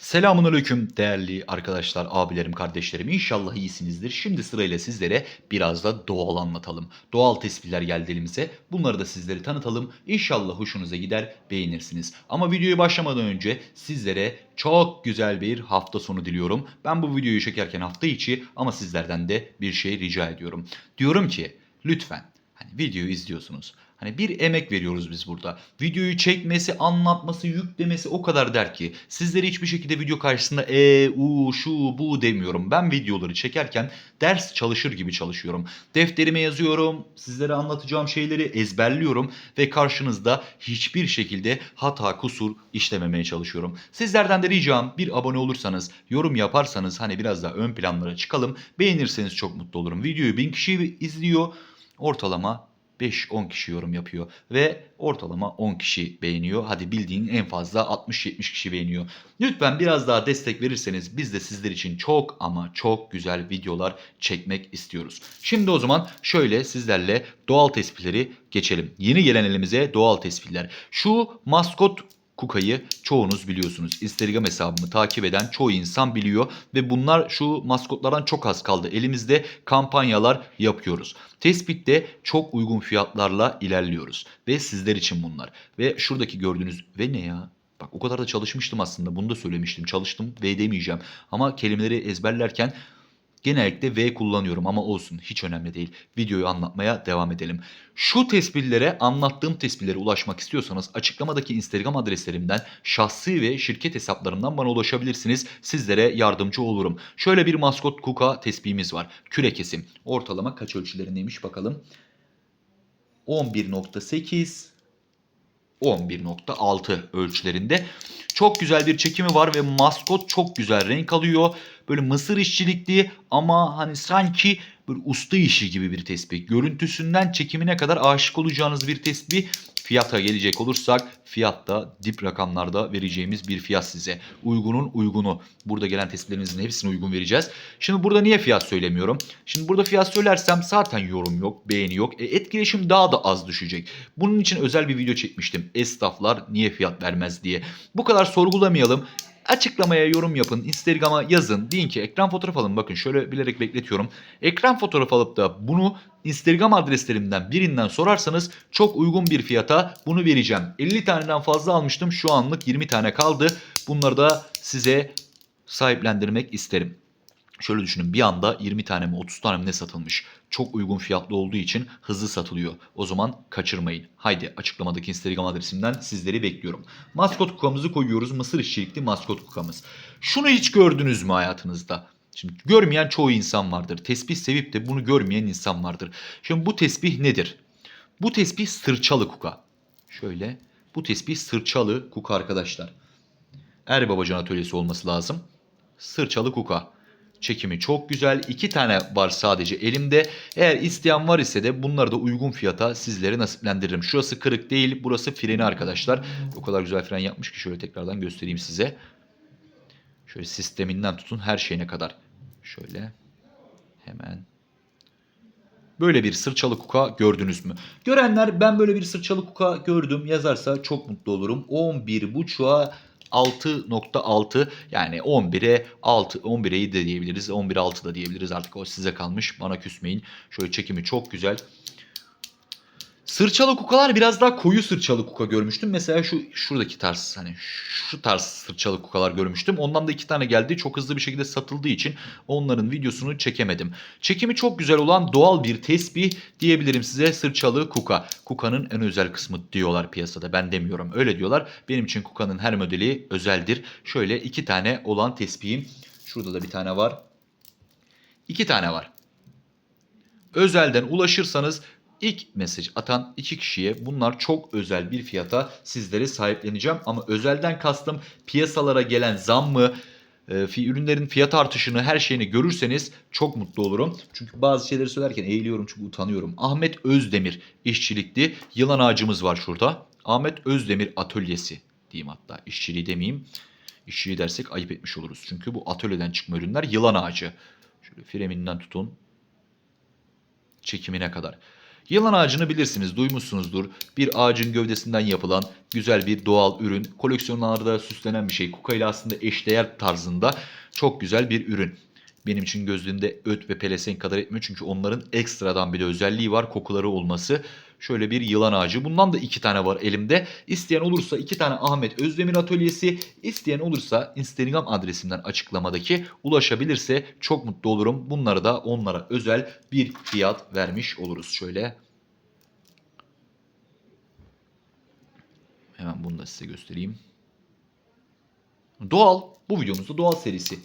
Selamun aleyküm değerli arkadaşlar, abilerim, kardeşlerim. İnşallah iyisinizdir. Şimdi sırayla sizlere biraz da doğal anlatalım. Doğal tespitler geldi elimize. Bunları da sizlere tanıtalım. İnşallah hoşunuza gider, beğenirsiniz. Ama videoyu başlamadan önce sizlere çok güzel bir hafta sonu diliyorum. Ben bu videoyu çekerken hafta içi ama sizlerden de bir şey rica ediyorum. Diyorum ki lütfen videoyu izliyorsunuz. Hani bir emek veriyoruz biz burada. Videoyu çekmesi, anlatması, yüklemesi o kadar der ki sizlere hiçbir şekilde video karşısında e, u, şu, bu demiyorum. Ben videoları çekerken ders çalışır gibi çalışıyorum. Defterime yazıyorum, sizlere anlatacağım şeyleri ezberliyorum ve karşınızda hiçbir şekilde hata, kusur işlememeye çalışıyorum. Sizlerden de ricam bir abone olursanız, yorum yaparsanız hani biraz daha ön planlara çıkalım. Beğenirseniz çok mutlu olurum. Videoyu 1000 kişi izliyor. Ortalama 5-10 kişi yorum yapıyor ve ortalama 10 kişi beğeniyor. Hadi bildiğin en fazla 60-70 kişi beğeniyor. Lütfen biraz daha destek verirseniz biz de sizler için çok ama çok güzel videolar çekmek istiyoruz. Şimdi o zaman şöyle sizlerle doğal tespitleri geçelim. Yeni gelen elimize doğal tespitler. Şu maskot Kuka'yı çoğunuz biliyorsunuz. Instagram hesabımı takip eden çoğu insan biliyor ve bunlar şu maskotlardan çok az kaldı. Elimizde kampanyalar yapıyoruz. Tespitte çok uygun fiyatlarla ilerliyoruz ve sizler için bunlar. Ve şuradaki gördüğünüz ve ne ya? Bak o kadar da çalışmıştım aslında. Bunu da söylemiştim. Çalıştım ve demeyeceğim. Ama kelimeleri ezberlerken Genellikle V kullanıyorum ama olsun hiç önemli değil. Videoyu anlatmaya devam edelim. Şu tespillere anlattığım tespillere ulaşmak istiyorsanız açıklamadaki Instagram adreslerimden şahsi ve şirket hesaplarından bana ulaşabilirsiniz. Sizlere yardımcı olurum. Şöyle bir maskot kuka tespihimiz var. Küre kesim. Ortalama kaç ölçülerindeymiş bakalım. 11.8 11.6 ölçülerinde. Çok güzel bir çekimi var ve maskot çok güzel renk alıyor. Böyle mısır işçilikli ama hani sanki böyle usta işi gibi bir tespih. Görüntüsünden çekimine kadar aşık olacağınız bir tespih. Fiyata gelecek olursak fiyatta dip rakamlarda vereceğimiz bir fiyat size. Uygunun uygunu. Burada gelen tespitlerinizin hepsine uygun vereceğiz. Şimdi burada niye fiyat söylemiyorum? Şimdi burada fiyat söylersem zaten yorum yok, beğeni yok. E, etkileşim daha da az düşecek. Bunun için özel bir video çekmiştim. Esnaflar niye fiyat vermez diye. Bu kadar sorgulamayalım. Açıklamaya yorum yapın, Instagram'a yazın. Deyin ki ekran fotoğrafı alın. Bakın şöyle bilerek bekletiyorum. Ekran fotoğrafı alıp da bunu Instagram adreslerimden birinden sorarsanız çok uygun bir fiyata bunu vereceğim. 50 taneden fazla almıştım. Şu anlık 20 tane kaldı. Bunları da size sahiplendirmek isterim. Şöyle düşünün bir anda 20 tane mi 30 tane mi ne satılmış. Çok uygun fiyatlı olduğu için hızlı satılıyor. O zaman kaçırmayın. Haydi açıklamadaki Instagram adresimden sizleri bekliyorum. Maskot kukamızı koyuyoruz. Mısır işçilikli maskot kukamız. Şunu hiç gördünüz mü hayatınızda? Şimdi görmeyen çoğu insan vardır. Tesbih sevip de bunu görmeyen insan vardır. Şimdi bu tesbih nedir? Bu tesbih sırçalı kuka. Şöyle bu tesbih sırçalı kuka arkadaşlar. Er Babacan atölyesi olması lazım. Sırçalı kuka. Çekimi çok güzel. İki tane var sadece elimde. Eğer isteyen var ise de bunları da uygun fiyata sizlere nasiplendiririm. Şurası kırık değil. Burası freni arkadaşlar. O kadar güzel fren yapmış ki şöyle tekrardan göstereyim size. Şöyle sisteminden tutun her şeyine kadar. Şöyle hemen. Böyle bir sırçalı kuka gördünüz mü? Görenler ben böyle bir sırçalı kuka gördüm yazarsa çok mutlu olurum. 11.5'a 6.6 yani 11'e 6 11'e de diyebiliriz 11'e 6 da diyebiliriz artık o size kalmış bana küsmeyin. Şöyle çekimi çok güzel. Sırçalı kukalar biraz daha koyu sırçalı kuka görmüştüm. Mesela şu şuradaki tarz hani şu tarz sırçalı kukalar görmüştüm. Ondan da iki tane geldi. Çok hızlı bir şekilde satıldığı için onların videosunu çekemedim. Çekimi çok güzel olan doğal bir tesbih diyebilirim size sırçalı kuka. Kuka'nın en özel kısmı diyorlar piyasada. Ben demiyorum. Öyle diyorlar. Benim için Kuka'nın her modeli özeldir. Şöyle iki tane olan tesbihim. Şurada da bir tane var. İki tane var. Özelden ulaşırsanız İlk mesaj atan iki kişiye bunlar çok özel bir fiyata sizlere sahipleneceğim. Ama özelden kastım piyasalara gelen zam mı, e, fi- ürünlerin fiyat artışını her şeyini görürseniz çok mutlu olurum. Çünkü bazı şeyleri söylerken eğiliyorum çünkü utanıyorum. Ahmet Özdemir işçilikli yılan ağacımız var şurada. Ahmet Özdemir atölyesi diyeyim hatta işçiliği demeyeyim. İşçiliği dersek ayıp etmiş oluruz. Çünkü bu atölyeden çıkma ürünler yılan ağacı. Şöyle freminden tutun çekimine kadar. Yılan ağacını bilirsiniz, duymuşsunuzdur. Bir ağacın gövdesinden yapılan güzel bir doğal ürün. Koleksiyonlarda süslenen bir şey. Kuka ile aslında eşdeğer tarzında çok güzel bir ürün. Benim için gözlüğümde öt ve pelesenk kadar etmiyor. Çünkü onların ekstradan bir de özelliği var. Kokuları olması. Şöyle bir yılan ağacı. Bundan da iki tane var elimde. İsteyen olursa iki tane Ahmet Özdemir Atölyesi. isteyen olursa Instagram adresimden açıklamadaki ulaşabilirse çok mutlu olurum. Bunları da onlara özel bir fiyat vermiş oluruz. Şöyle Hemen bunu da size göstereyim. Doğal. Bu videomuzda doğal serisi.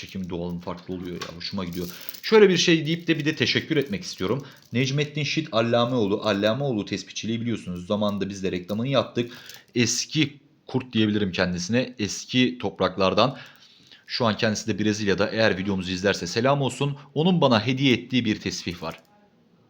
Çekim doğalın farklı oluyor ya. Hoşuma gidiyor. Şöyle bir şey deyip de bir de teşekkür etmek istiyorum. Necmettin Şit Allameoğlu. Allameoğlu tespitçiliği biliyorsunuz. Zamanında biz de reklamını yaptık. Eski kurt diyebilirim kendisine. Eski topraklardan. Şu an kendisi de Brezilya'da. Eğer videomuzu izlerse selam olsun. Onun bana hediye ettiği bir tesbih var.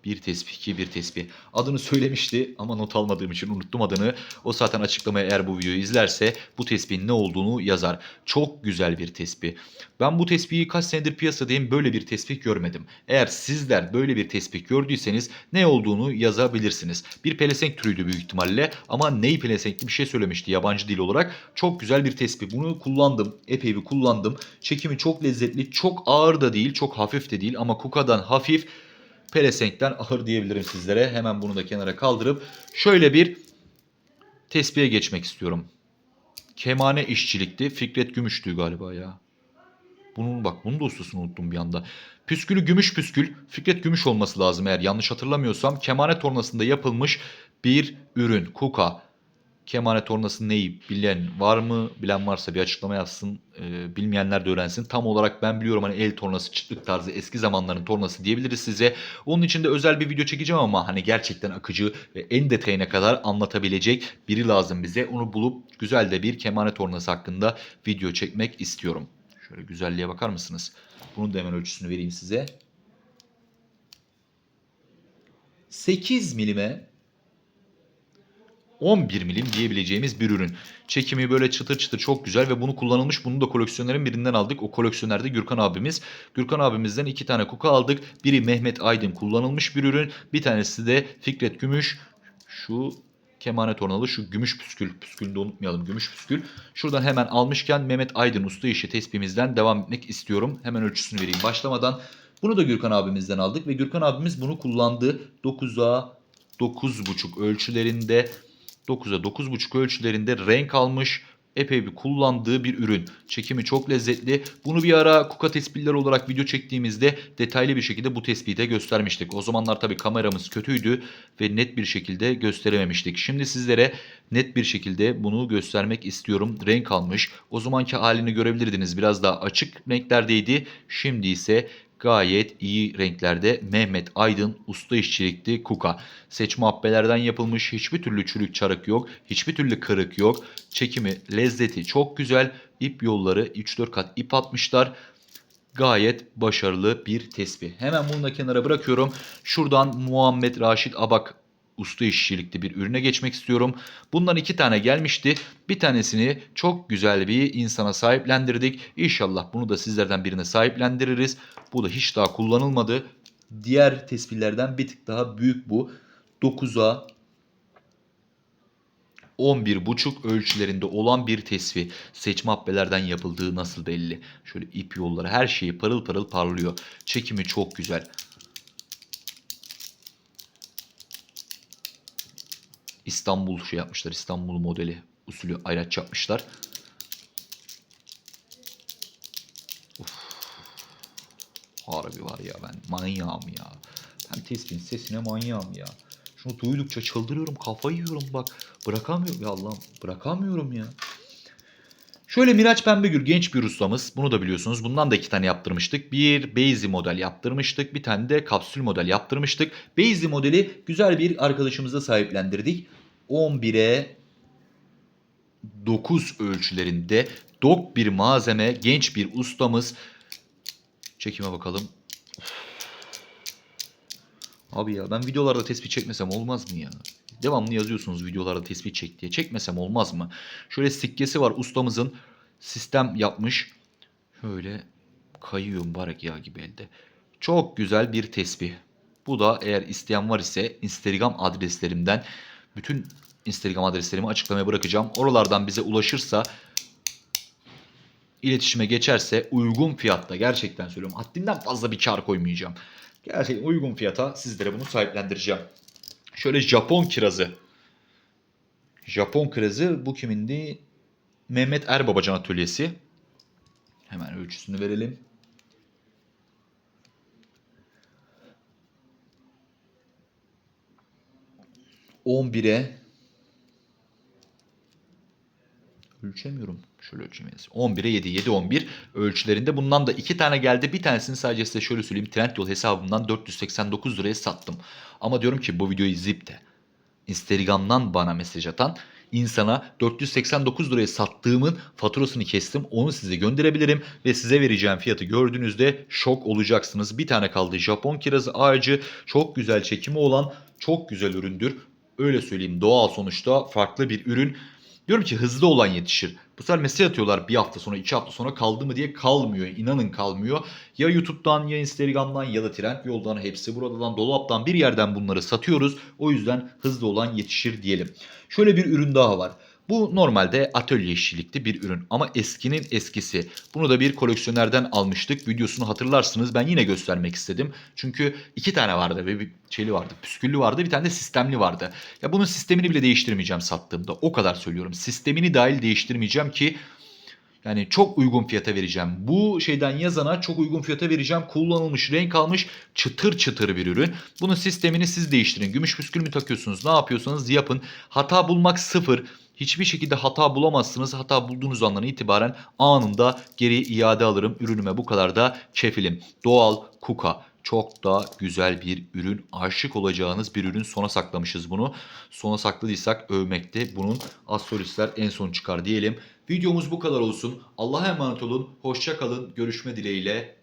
Bir tesbih ki bir tesbih. Adını söylemişti ama not almadığım için unuttum adını. O zaten açıklamaya eğer bu videoyu izlerse bu tesbihin ne olduğunu yazar. Çok güzel bir tesbih. Ben bu tesbihi kaç senedir piyasadayım böyle bir tesbih görmedim. Eğer sizler böyle bir tesbih gördüyseniz ne olduğunu yazabilirsiniz. Bir pelesenk türüydü büyük ihtimalle ama ney pelesenkli bir şey söylemişti yabancı dil olarak. Çok güzel bir tesbih. Bunu kullandım. Epey bir kullandım. Çekimi çok lezzetli. Çok ağır da değil. Çok hafif de değil ama Kuka'dan hafif. Pelesenk'ten ahır diyebilirim sizlere. Hemen bunu da kenara kaldırıp şöyle bir tespihe geçmek istiyorum. Kemane işçilikti. Fikret Gümüş'tü galiba ya. Bunun bak bunun da ustasını unuttum bir anda. Püskülü gümüş püskül. Fikret Gümüş olması lazım eğer yanlış hatırlamıyorsam. Kemane tornasında yapılmış bir ürün. Kuka. Kemane tornası neyi bilen var mı? Bilen varsa bir açıklama yazsın. Ee, bilmeyenler de öğrensin. Tam olarak ben biliyorum hani el tornası, çıtlık tarzı eski zamanların tornası diyebiliriz size. Onun için de özel bir video çekeceğim ama hani gerçekten akıcı ve en detayına kadar anlatabilecek biri lazım bize. Onu bulup güzel de bir kemane tornası hakkında video çekmek istiyorum. Şöyle güzelliğe bakar mısınız? Bunun da hemen ölçüsünü vereyim size. 8 milime 11 milim diyebileceğimiz bir ürün. Çekimi böyle çıtır çıtır çok güzel ve bunu kullanılmış. Bunu da koleksiyonerin birinden aldık. O koleksiyoner de Gürkan abimiz. Gürkan abimizden iki tane kuka aldık. Biri Mehmet Aydın kullanılmış bir ürün. Bir tanesi de Fikret Gümüş. Şu kemane tornalı şu gümüş püskül. Püskülünü de unutmayalım gümüş püskül. Şuradan hemen almışken Mehmet Aydın usta işi tespihimizden devam etmek istiyorum. Hemen ölçüsünü vereyim başlamadan. Bunu da Gürkan abimizden aldık ve Gürkan abimiz bunu kullandı. 9'a 9.5 ölçülerinde 9'a 9.5 ölçülerinde renk almış epey bir kullandığı bir ürün. Çekimi çok lezzetli. Bunu bir ara kuka tespihleri olarak video çektiğimizde detaylı bir şekilde bu tespihi de göstermiştik. O zamanlar tabii kameramız kötüydü ve net bir şekilde gösterememiştik. Şimdi sizlere net bir şekilde bunu göstermek istiyorum. Renk almış. O zamanki halini görebilirdiniz. Biraz daha açık renklerdeydi. Şimdi ise gayet iyi renklerde Mehmet Aydın usta işçilikli kuka. Seçme habbelerden yapılmış hiçbir türlü çürük çarık yok. Hiçbir türlü kırık yok. Çekimi lezzeti çok güzel. İp yolları 3-4 kat ip atmışlar. Gayet başarılı bir tespih. Hemen bunu da kenara bırakıyorum. Şuradan Muhammed Raşit Abak usta işçilikli bir ürüne geçmek istiyorum. Bundan iki tane gelmişti. Bir tanesini çok güzel bir insana sahiplendirdik. İnşallah bunu da sizlerden birine sahiplendiririz. Bu da hiç daha kullanılmadı. Diğer tespihlerden bir tık daha büyük bu. 9'a 11,5 ölçülerinde olan bir tesbih. Seçme habbelerden yapıldığı nasıl belli. Şöyle ip yolları her şeyi parıl parıl parlıyor. Çekimi çok güzel. İstanbul şey yapmışlar. İstanbul modeli usulü ayraç yapmışlar. Of. Harbi var ya ben manyağım ya. Ben tespihin sesine manyağım ya. Şunu duydukça çıldırıyorum kafayı yiyorum bak. Bırakamıyorum ya Allah'ım bırakamıyorum ya. Şöyle Miraç Pembegül genç bir ustamız. Bunu da biliyorsunuz. Bundan da iki tane yaptırmıştık. Bir Beyzi model yaptırmıştık. Bir tane de kapsül model yaptırmıştık. Beyzi modeli güzel bir arkadaşımıza sahiplendirdik. 11'e 9 ölçülerinde dok bir malzeme genç bir ustamız. Çekime bakalım. Abi ya ben videolarda tespih çekmesem olmaz mı ya? Devamlı yazıyorsunuz videolarda tespih çek diye. Çekmesem olmaz mı? Şöyle sikkesi var ustamızın. Sistem yapmış. Şöyle Kayıyor mübarek yağ gibi elde. Çok güzel bir tesbih. Bu da eğer isteyen var ise Instagram adreslerimden bütün Instagram adreslerimi açıklamaya bırakacağım. Oralardan bize ulaşırsa iletişime geçerse uygun fiyatta gerçekten söylüyorum. Haddinden fazla bir kar koymayacağım. Gerçekten uygun fiyata sizlere bunu sahiplendireceğim. Şöyle Japon kirazı. Japon kirazı bu kimindi? Mehmet Erbabacan atölyesi. Hemen ölçüsünü verelim. On bire ölçemiyorum. Şöyle ölçeyim. 11'e 7, 7 11 ölçülerinde. Bundan da iki tane geldi. Bir tanesini sadece size şöyle söyleyeyim. Trendyol hesabımdan 489 liraya sattım. Ama diyorum ki bu videoyu izleyip de Instagram'dan bana mesaj atan insana 489 liraya sattığımın faturasını kestim. Onu size gönderebilirim ve size vereceğim fiyatı gördüğünüzde şok olacaksınız. Bir tane kaldı Japon kirazı ağacı. Çok güzel çekimi olan çok güzel üründür. Öyle söyleyeyim doğal sonuçta farklı bir ürün. Diyorum ki hızlı olan yetişir. Bu sefer mesaj atıyorlar bir hafta sonra iki hafta sonra kaldı mı diye kalmıyor. İnanın kalmıyor. Ya YouTube'dan ya Instagram'dan ya da Trendyol'dan hepsi buradan dolaptan bir yerden bunları satıyoruz. O yüzden hızlı olan yetişir diyelim. Şöyle bir ürün daha var. Bu normalde atölye işçilikli bir ürün ama eskinin eskisi. Bunu da bir koleksiyonerden almıştık. Videosunu hatırlarsınız. Ben yine göstermek istedim. Çünkü iki tane vardı ve bir şeyli vardı. Püsküllü vardı. Bir tane de sistemli vardı. Ya bunun sistemini bile değiştirmeyeceğim sattığımda. O kadar söylüyorum. Sistemini dahil değiştirmeyeceğim ki yani çok uygun fiyata vereceğim. Bu şeyden yazana çok uygun fiyata vereceğim. Kullanılmış, renk almış, çıtır çıtır bir ürün. Bunun sistemini siz değiştirin. Gümüş püskül mü takıyorsunuz? Ne yapıyorsanız yapın. Hata bulmak sıfır. Hiçbir şekilde hata bulamazsınız. Hata bulduğunuz andan itibaren anında geri iade alırım. Ürünüme bu kadar da kefilim. Doğal kuka. Çok da güzel bir ürün. Aşık olacağınız bir ürün. Sona saklamışız bunu. Sona sakladıysak övmekte. Bunun astrolistler en son çıkar diyelim. Videomuz bu kadar olsun. Allah'a emanet olun. Hoşça kalın. Görüşme dileğiyle.